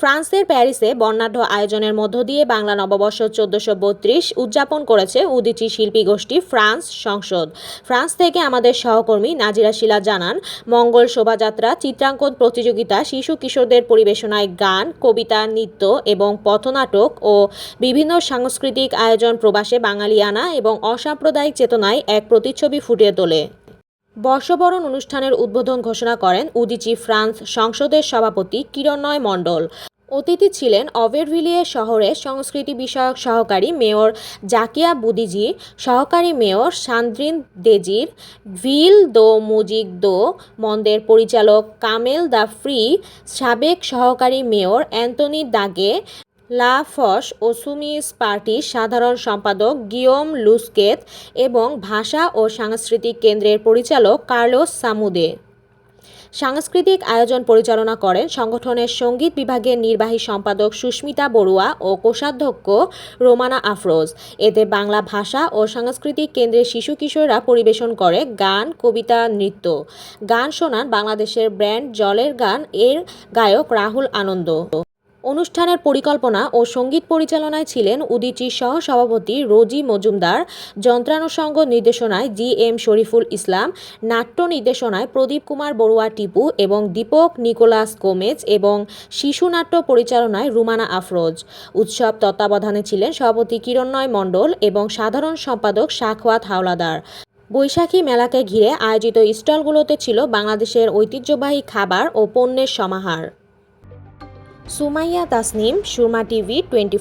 ফ্রান্সের প্যারিসে বর্ণাঢ্য আয়োজনের মধ্য দিয়ে বাংলা নববর্ষ চোদ্দশো বত্রিশ উদযাপন করেছে উদিচি শিল্পী গোষ্ঠী ফ্রান্স সংসদ। ফ্রান্স থেকে আমাদের সহকর্মী নাজিরা শিলা জানান, মঙ্গল শোভাযাত্রা, চিত্রাঙ্কন প্রতিযোগিতা, শিশু কিশোরদের পরিবেশনায় গান, কবিতা, নৃত্য এবং পথনাটক ও বিভিন্ন সাংস্কৃতিক আয়োজন প্রবাসে বাঙালিয়ানা এবং অসাম্প্রদায়িক চেতনায় এক প্রতিচ্ছবি ফুটিয়ে তোলে। বর্ষবরণ অনুষ্ঠানের উদ্বোধন ঘোষণা করেন উদিচি ফ্রান্স সংসদের সভাপতি কিরণময় মণ্ডল। অতিথি ছিলেন অভেরভিলিয়ে শহরের সংস্কৃতি বিষয়ক সহকারী মেয়র জাকিয়া বুদিজি, সহকারী মেয়র সান্দ্রিন দেজির, ভিল দো মুজিক দো মন্দের পরিচালক কামেল দা ফ্রি, সাবেক সহকারী মেয়র অ্যান্টনি দাগে, লা ফস ও সুমিস পার্টির সাধারণ সম্পাদক গিয়ম লুস্কেত এবং ভাষা ও সাংস্কৃতিক কেন্দ্রের পরিচালক কার্লোস সামুদে। সাংস্কৃতিক আয়োজন পরিচালনা করেন সংগঠনের সংগীত বিভাগের নির্বাহী সম্পাদক সুস্মিতা বড়ুয়া ও কোষাধ্যক্ষ রোমানা আফরোজ। এতে বাংলা ভাষা ও সাংস্কৃতিক কেন্দ্রের শিশু কিশোররা পরিবেশন করে গান, কবিতা, নৃত্য। গান শোনান বাংলাদেশের ব্র্যান্ড জলের গান এর গায়ক রাহুল আনন্দ। অনুষ্ঠানের পরিকল্পনা ও সংগীত পরিচালনায় ছিলেন উদিচির সহ সভাপতি রোজি মজুমদার, যন্ত্রানুষঙ্গ নির্দেশনায় জি এম শরীফুল ইসলাম, নাট্য নির্দেশনায় প্রদীপ কুমার বড়ুয়া টিপু এবং দীপক নিকোলাস গোমেজ এবং শিশু নাট্য পরিচালনায় রুমানা আফরোজ। উৎসব তত্ত্বাবধানে ছিলেন সভাপতি কিরণময় মণ্ডল এবং সাধারণ সম্পাদক শাখওয়াত হাওলাদার। বৈশাখী মেলাকে ঘিরে আয়োজিত স্টলগুলোতে ছিল বাংলাদেশের ঐতিহ্যবাহী খাবার ও পণ্যের সমাহার। Sumaiya Tasnim Surma TV twenty